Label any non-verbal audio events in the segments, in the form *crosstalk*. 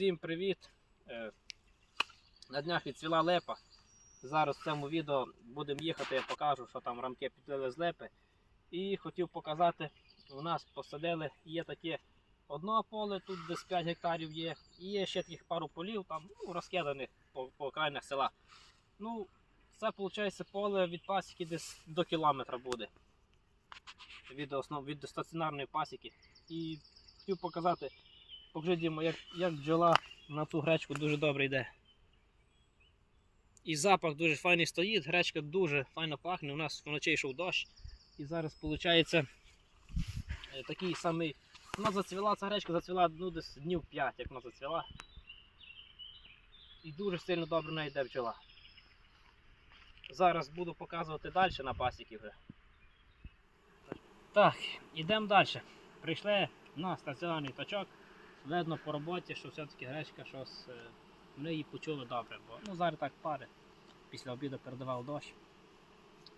Всім привіт! Е, На днях відцвіла лепа. Зараз в цьому відео будемо їхати, я покажу, що там рамки підлили з лепи. І хотів показати, у нас посадили, є таке одне поле, тут десь 5 гектарів є, і є ще таких пару полів, там ну, розкиданих по, по окраїнах села. Ну, це виходить поле від пасіки десь до кілометра буде. Від, основ, від стаціонарної пасіки. І хотів показати, покажи, як, як бджола на цю гречку дуже добре йде. І запах дуже файний стоїть, гречка дуже файно пахне. У нас вночі йшов дощ. І зараз виходить такий самий. Вона зацвіла, ця гречка зацвіла ну, десь днів 5, як вона зацвіла. І дуже сильно добре в йде бджола. Зараз буду показувати далі на пасіки вже. Так, ідемо далі. Прийшли на стаціонарний точок. Видно по роботі, що все-таки гречка щось. е, Ми її почули добре, бо ну, зараз так пари. Після обіду передавав дощ.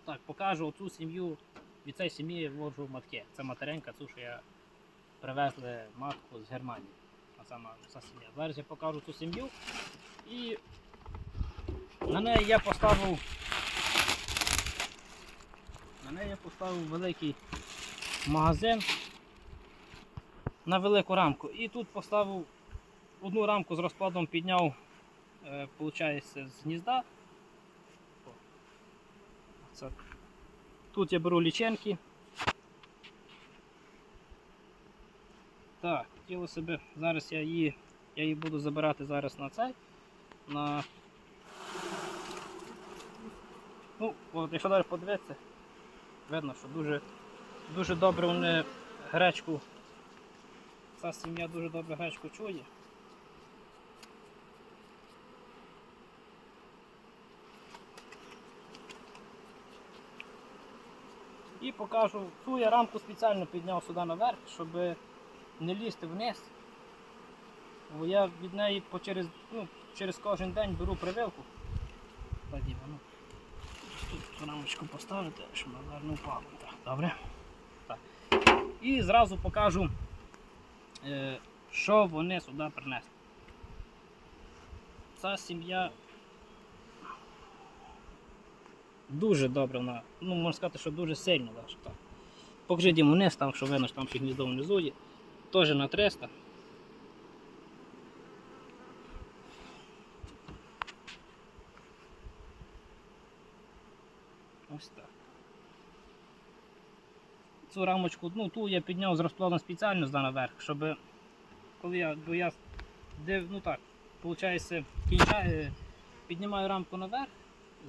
Так, покажу оцю сім'ю. Від цієї сім'ї вводжу матки. Це материнка, цю, що я привезли матку з Германії. А сама ця сім'я. Зараз я покажу цю сім'ю. І на неї я поставив. На неї я поставив великий магазин на велику рамку. І тут поставив одну рамку з розкладом, підняв, е, виходить, з гнізда. Це. Тут я беру ліченки. Так, хотіло себе, зараз я її, я її буду забирати зараз на цей. На... Ну, от, якщо далі подивитися, видно, що дуже, дуже добре вони гречку ця сім'я дуже добре гречку чує. І покажу, цю я рамку спеціально підняв сюди наверх, щоб не лізти вниз. Бо я від неї по через, ну, через кожен день беру прививку. Тоді воно. Тут рамочку поставити, щоб вона не впала. Добре. Так. І зразу покажу що вони сюди принесли. Ця сім'я дуже добре вона, ну можна сказати, що дуже сильно. Покажи дім вниз, там, що видно, що там гніздо внизу є. Теж на 300. Ось так. Цю рамочку, ну ту я підняв з розплодом спеціально здав наверх, щоб коли я, бо я див, ну так, виходить, кінчаю, піднімаю рамку наверх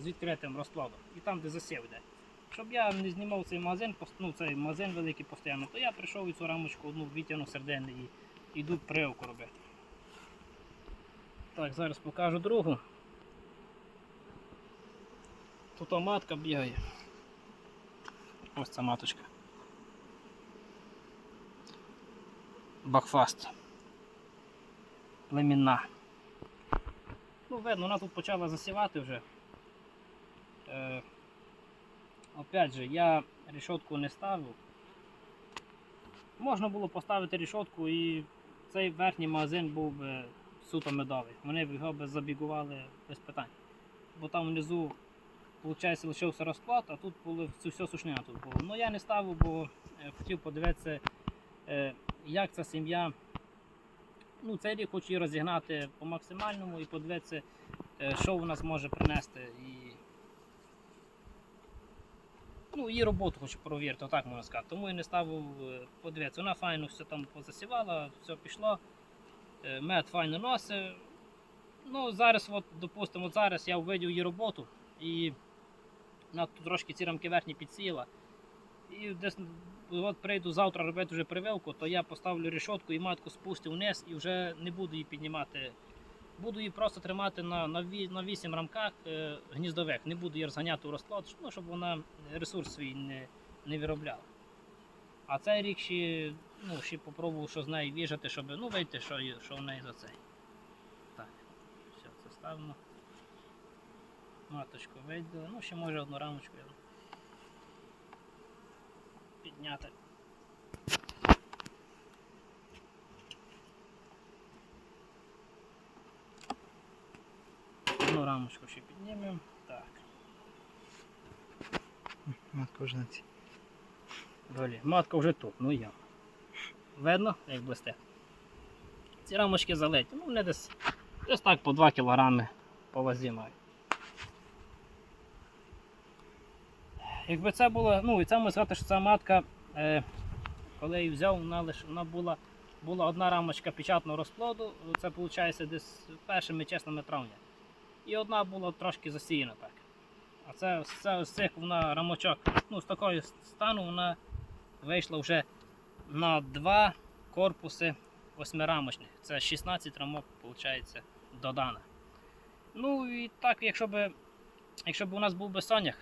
з відкритим розкладом і там, де засів йде. Щоб я не знімав цей магазин, ну, цей магазин великий постійно, то я прийшов і цю рамочку одну витягнув середини і йду прививку робити. Так, зараз покажу другу. Тут матка бігає. Ось ця маточка. Бакфаст. Племінна. Ну, видно, вона тут почала засівати вже. Е, опять же, я рішотку не ставив. Можна було поставити рішотку і цей верхній магазин був би суто медовий. Вони б його би забігували без питань. Бо там внизу, виходить, лишився розклад, а тут було все сушня тут було. Ну я не ставив, бо е, хотів подивитися, е, як ця сім'я. Ну, цей рік хочу її розігнати по максимальному і подивитися, е, що вона зможе принести. І... Ну, її роботу хочу провірити, отак можна сказати. Тому я не ставив е, подивитися. Вона файно все там позасівала, все пішло. Е, Мед файно носить. Ну, зараз, от, допустимо, от зараз я увидів її роботу і вона трошки ці рамки верхні підсіла. І десь от прийду завтра робити вже прививку, то я поставлю решетку і матку спустю вниз і вже не буду її піднімати. Буду її просто тримати на, на, на 8 рамках е, гніздових. Не буду її розганяти у розклад, щоб- ну, щоб вона ресурс свій не, не виробляла. А цей рік ще, ну, ще попробував, що з нею віжати, щоб ну, вийти, що, що в неї за цей. Так, все, це ставимо. Маточку вийде. Ну, ще може одну рамочку я підняти. Одну рамочку ще піднімемо. Так. Матка вже на цій. Долі. Матка вже тут, ну я. Видно, як блисте. Ці рамочки залиті, ну вони десь десь так по 2 кг по вазі мають. Якби це було, ну і це можна сказати, що ця матка, е, коли її взяв, вона лише вона була, була одна рамочка печатного розплоду, це виходить десь першими чесними травня. І одна була трошки засіяна так. А це, це з цих вона рамочок, ну з такої стану вона вийшла вже на два корпуси восьмирамочних. Це 16 рамок, виходить, додана. Ну і так, якщо б, якщо б у нас був би сонях,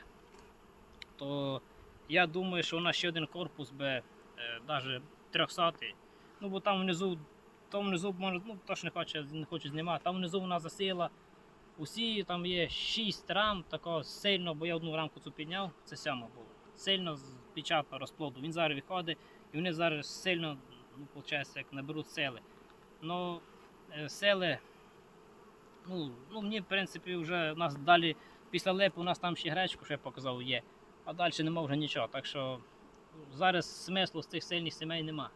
то я думаю, що у нас ще один корпус би е, навіть 300 Ну бо там внизу, там внизу може, ну то не хочу, не хочу знімати, там внизу вона засіяла усі, там є 6 рам, такого сильно, бо я одну рамку цю підняв, це сьома була. Сильно з розплоду. Він зараз виходить і вони зараз сильно, ну, виходить, як наберуть сили. Ну, е, сили, ну, ну мені, в принципі, вже у нас далі, після липи у нас там ще гречку, що я показав, є. А далі нема вже нічого. Так що зараз смислу з цих сильних сімей нема.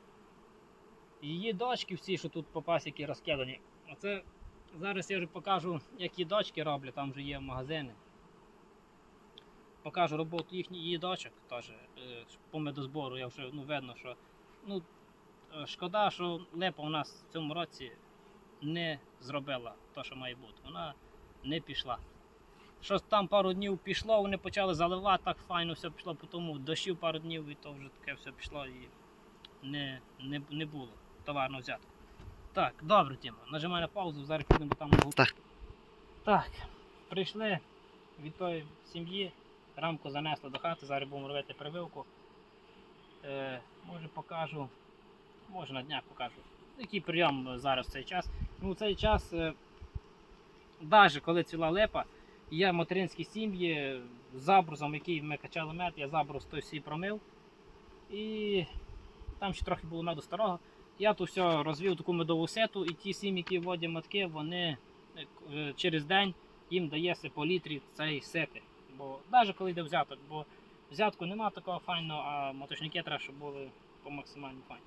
Її дочки всі, що тут по пасіки розкидані. Оце зараз я вже покажу, як її дочки роблять, там вже є магазини. Покажу роботу їхніх її дочок теж е, по медозбору. Я вже ну, видно, що ну, е, шкода, що лепа у нас в цьому році не зробила те, що має бути. Вона не пішла. Щось там пару днів пішло, вони почали заливати, так файно все пішло, потім дощів пару днів і то вже таке все пішло і не, не, не було товарно взято. Так, добре, Тіма, нажимай на паузу, зараз підемо там. на Так. Так, прийшли від тої сім'ї, рамку занесли до хати, зараз будемо робити прививку. Е, може покажу, може на днях покажу. Який прийом зараз в цей час. Ну, в цей час, е, навіть коли ціла липа, є материнські сім'ї з забрузом, який ми качали мед, я забрус той всі промив. І там ще трохи було меду старого. Я тут все розвів таку медову сету, і ті сім'ї, які вводять матки, вони е, е, через день їм дається по літрі цієї сети. Бо навіть коли йде взяток, бо взятку нема такого файного, а моточники треба, щоб були по максимально файні.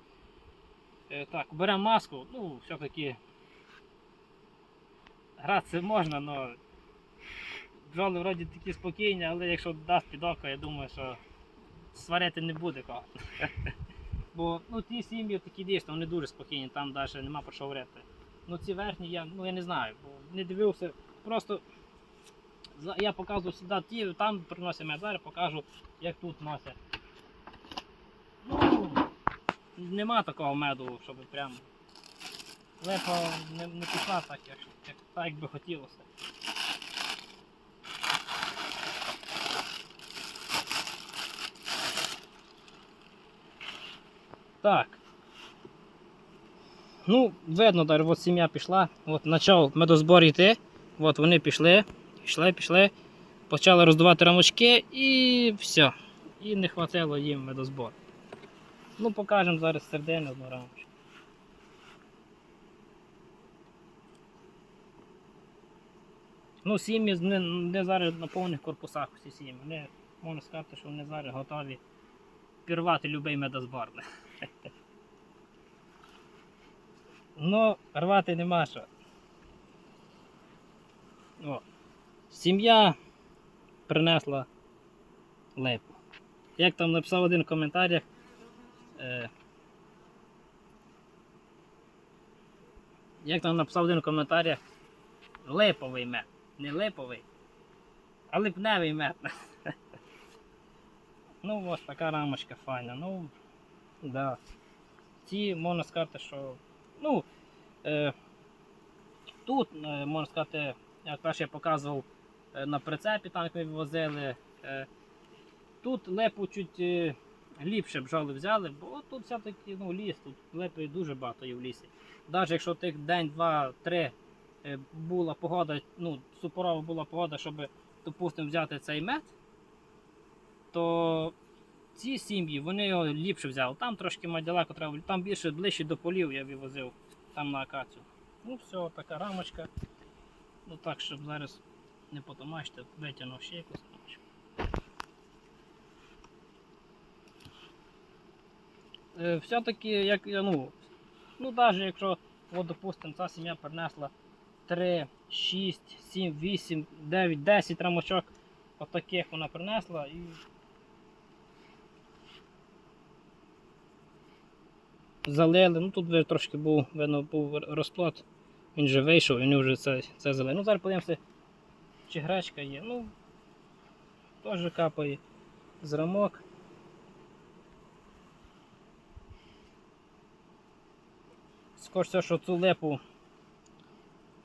Е, Так, беремо маску, ну, все-таки гратися можна, але бджоли вроді такі спокійні, але якщо дасть під око, я думаю, що сварити не буде кого. *laughs* Бо ну, ті сім'ї такі дійсно, вони дуже спокійні, там навіть нема про що говорити. Ну ці верхні я, ну, я не знаю, бо не дивився. Просто я показую завжди ті, там приносять мед, покажу, як тут носять. Ну, нема такого меду, щоб прям лепо не, не пішла так, як, як, так, як би хотілося. Так. Ну, видно, даже от сім'я пішла. От почав медозбор йти. От вони пішли, пішли, пішли. Почали роздувати рамочки і все. І не хватило їм медозбор. Ну, покажемо зараз середину одну рамочку. Ну, сім'ї не, не зараз на повних корпусах всі сім'ї. Вони, можна сказати, що вони зараз готові пірвати будь-який медозбор. Ну, рвати нема що. О. Сім'я принесла липу. Як там написав один в коментарях. Е, як там написав один в коментарях, липовий мед. Не липовий, а липневий мед. *laughs* ну ось така рамочка файна. Ну, да. Ті можна сказати, що Ну, е, тут, е, можна сказати, як перше я показував е, на прицепі, там ми вивозили. Е, тут лепу чуть е, ліпше бджоли взяли, бо тут все-таки ну, ліс, тут лепи дуже багато є в лісі. Навіть якщо тих день, два, три е, була погода, ну, супорова була погода, щоб, допустимо, взяти цей мед, то ці сім'ї вони його ліпше взяли. Там трошки мать далеко треба, там більше ближче до полів я вивозив там на акацію. Ну все, така рамочка. Ну так, щоб зараз не потомачте, витягнув ще якусь самочку. Е, Все-таки, як ну, ну навіть якщо, от, допустимо, ця сім'я принесла 3, 6, 7, 8, 9, 10 рамочок, отаких вона принесла і залили. Ну тут вже трошки був, видно, був розплод. Він вже вийшов і вони вже це, це залили. Ну зараз подивимося, чи гречка є. Ну, теж капає з рамок. Скоріше, що цю лепу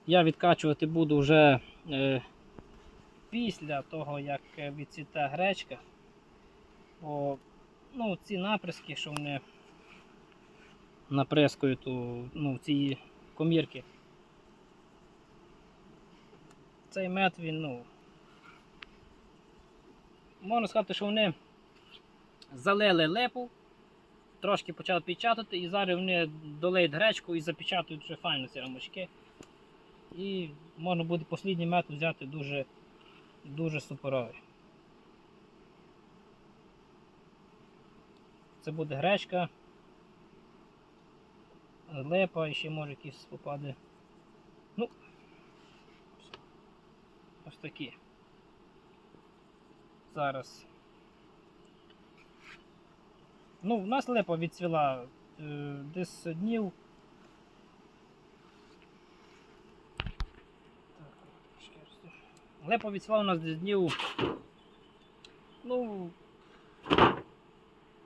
я відкачувати буду вже е, після того, як е, гречка. Бо ну, ці наприски, що вони наприскують у, ну, ці комірки. Цей мед він, ну. Можна сказати, що вони залили лепу, трошки почали печатати, і зараз вони долеють гречку і запечатують вже файно ці рамочки. І можна буде послідній мед взяти дуже, дуже суперовий. Це буде гречка, лепа ще може якісь попаде. Ну, ось такі. Зараз. Ну, в нас лепа відцвіла е, десь днів. Лепа відцвіла у нас десь днів. Ну.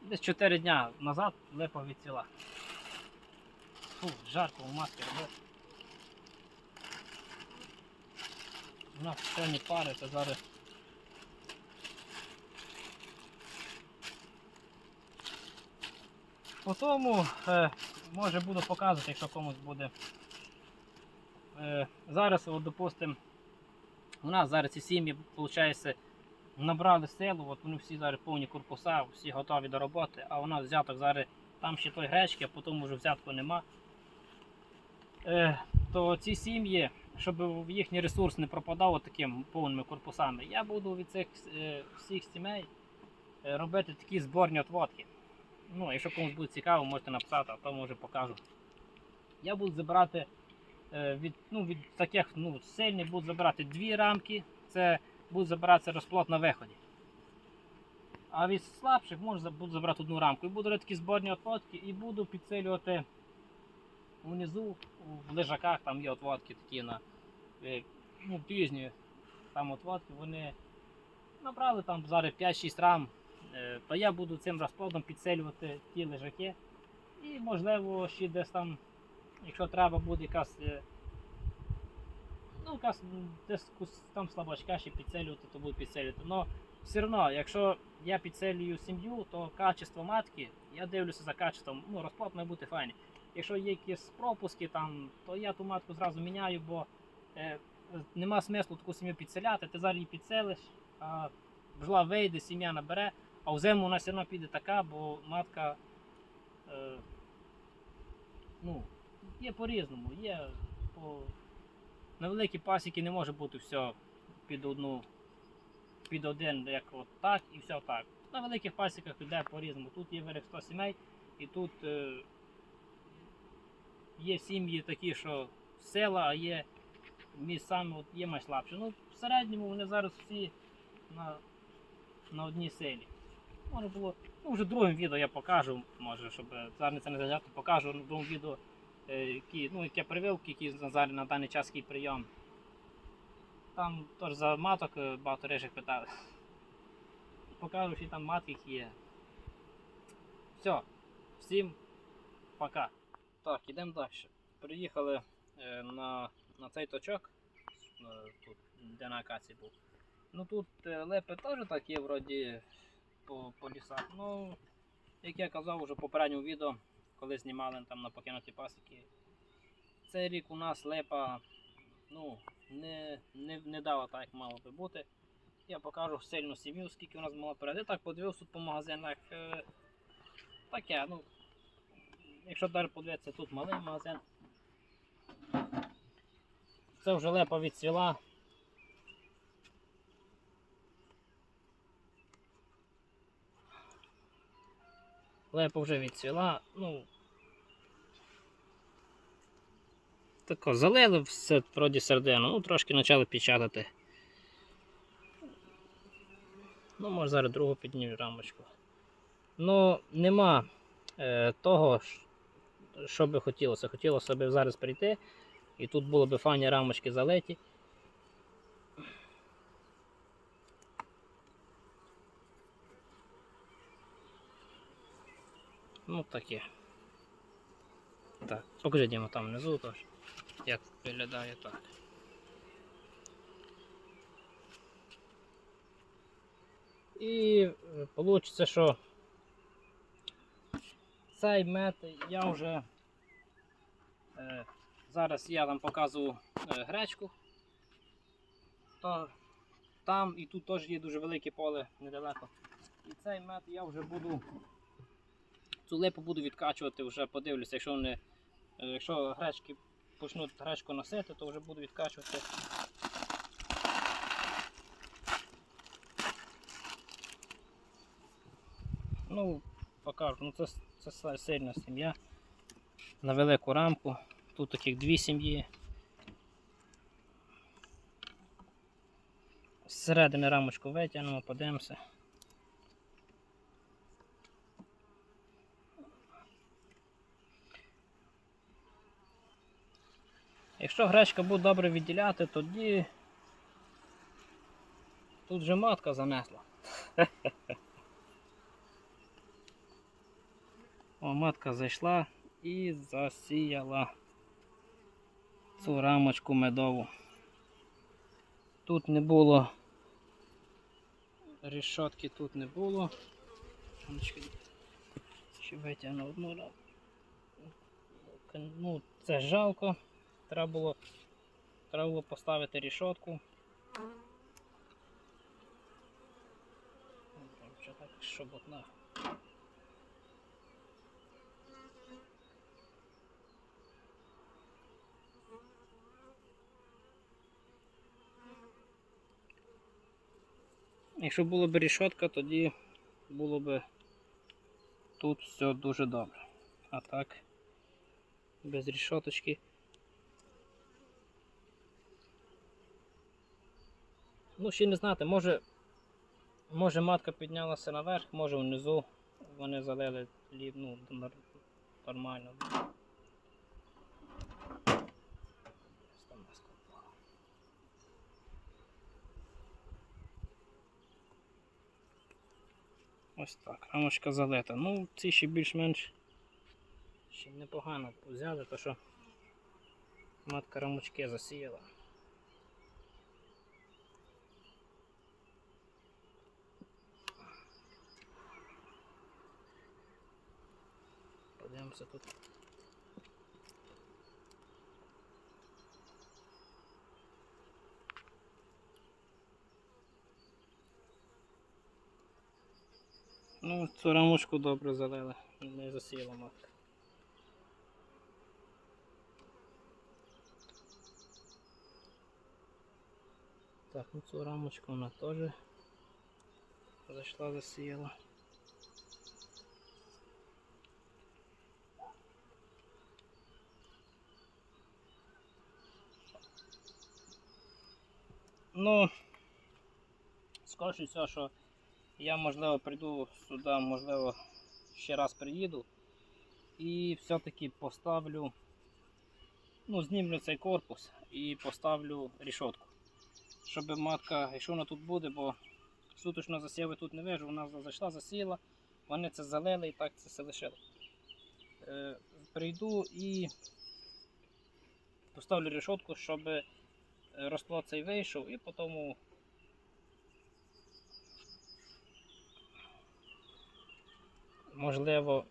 Десь 4 дня назад лепа відцвіла. Фу, жарко у маски робити. У нас сьогодні пари, то зараз. По тому, е, може буду показувати, якщо комусь буде. Е, зараз, от, допустим, у нас зараз ці сім'ї, виходить, набрали силу, от вони всі зараз повні корпуса, всі готові до роботи, а у нас взяток зараз там ще той гречки, а потім вже взятку нема. Е, то ці сім'ї, щоб їхній ресурс не пропадав таким повними корпусами, я буду від цих е, всіх сімей е, робити такі зборні отводки. Ну, якщо комусь буде цікаво, можете написати, а то може покажу. Я буду забирати від, ну, від таких ну, сильних буду забирати дві рамки, це буде забиратися розплод на виході. А від слабших можу буду забрати одну рамку. І буду такі зборні отводки і буду підсилювати внизу в лежаках там є отводки такі на е, ну, пізні там отводки, вони набрали там зараз 5-6 рам, е, то я буду цим розплодом підсилювати ті лежаки. І можливо ще десь там, якщо треба буде якась, е, ну, якась десь там слабачка ще підсилювати, то буду підсилювати. Но все одно, якщо я підсилюю сім'ю, то качество матки, я дивлюся за качеством, ну, розплод має бути файний. Якщо є якісь пропуски, там, то я ту матку зразу міняю, бо е, нема смислу таку сім'ю підселяти, ти зараз її підселиш, а бджола вийде, сім'я набере, а в зиму вона все одно піде така, бо матка е, ну, є по-різному. Є по... На великі пасіки не може бути все під одну, під один, як от так і все так. На великих пасіках йде по-різному. Тут є верх 100 сімей, і тут е, є сім'ї такі, що села, а є місцями от є найслабші. Ну, в середньому вони зараз всі на, на одній селі. Може було, ну вже другим відео я покажу, може, щоб зараз це не зайняти, покажу в другому відео, е, які, ну, яке прививки, які зараз на даний час який прийом. Там теж за маток е, багато рижих питали. *laughs* Покажу, що там матки є. Все, всім пока. Так, ідемо далі. Приїхали е, на, на цей точок, е, тут, де на акації був. Ну тут е, лепи теж так є, вроді по, по лісах. Ну, як я казав уже в попередньому відео, коли знімали там на покинуті пасіки. Цей рік у нас лепа ну, не, не, не дала так, як мало би бути. Я покажу сильну сім'ю, скільки у нас мало перейти. Так подивився по магазинах. Таке, ну якщо навіть подивитися, тут малий магазин. Це вже лепа відцвіла. Лепа вже відцвіла, ну тако залили все вроді сердину, ну трошки почали печатати. Ну, може зараз другу підніму рамочку. Ну, нема е, того, що би хотілося. Хотілося б зараз прийти, і тут було б файні рамочки залиті. Ну таке. Так, покажи там внизу тож, як виглядає так. І вийде, що цей мед я вже е, зараз я вам показую е, гречку. То там і тут теж є дуже велике поле недалеко. І цей мед я вже буду цю липу буду відкачувати, вже подивлюся, якщо вони, е, якщо гречки почнуть гречку носити, то вже буду відкачувати. Ну, покажу, ну це, це сильна сім'я. На велику рамку. Тут таких дві сім'ї. Зсередини рамочку витягнемо, подивимося. Якщо гречка буде добре відділяти, тоді тут же матка занесла. *laughs* Матка зайшла і засіяла цю рамочку медову. Тут не було рішотки, тут не було. Ще витягну одну рамку. Ну, це жалко. Треба було, треба було поставити рішотку. Щоб одна. Якщо була б рішотка, тоді було б тут все дуже добре. А так, без рішоточки. Ну, ще не знати, може, може матка піднялася наверх, може внизу вони залили ну, нормально. Ось там маска впала. Ось так, рамочка залита. Ну, ці ще більш-менш ще непогано взяли, то що матка рамочки засіяла. Подивимося тут. Ну, цю рамочку добре залили, не засіяла матка. Так, ну цю рамочку вона теж зайшла, засіяла. Ну, скоріше всього, що я можливо прийду сюди, можливо, ще раз приїду і все-таки поставлю, ну, знімлю цей корпус і поставлю рішотку. Щоб матка, якщо вона тут буде, бо суточно засіви тут не вижу, вона зайшла, засіла, вони це залили і так це все лишили. Е, прийду і поставлю рішотку, щоб розплод цей вийшов і потім можливо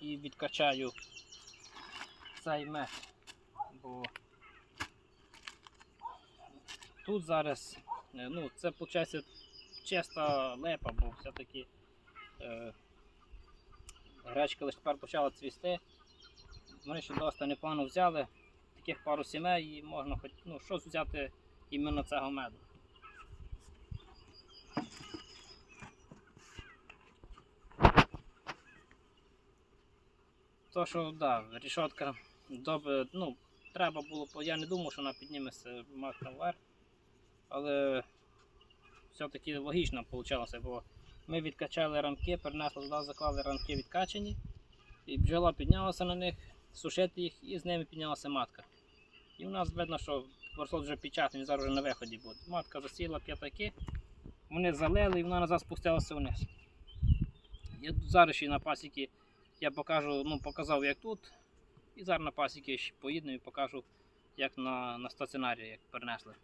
і відкачаю цей мех, бо тут зараз е, ну, це виходить чиста лепа, бо все-таки е, гречка лише тепер почала цвісти. Вони ще досить непогано взяли таких пару сімей і можна хоч ну, щось взяти іменно цього меду. То, що да, рішотка добре, ну, треба було, я не думав, що вона підніметься матка вверх. Але все-таки логічно вийшло, бо ми відкачали рамки, перенесли туди, заклали рамки відкачані, і бджола піднялася на них, сушити їх, і з ними піднялася матка. І в нас видно, що версот вже печатаний, зараз вже на виході буде. Матка засіла п'ятаки, вони залили і вона назад спустилася вниз. Я зараз ще на пасіки я покажу, ну, показав як тут. І зараз на пасіки ще поїдемо і покажу, як на, на стаціонарі, як перенесли.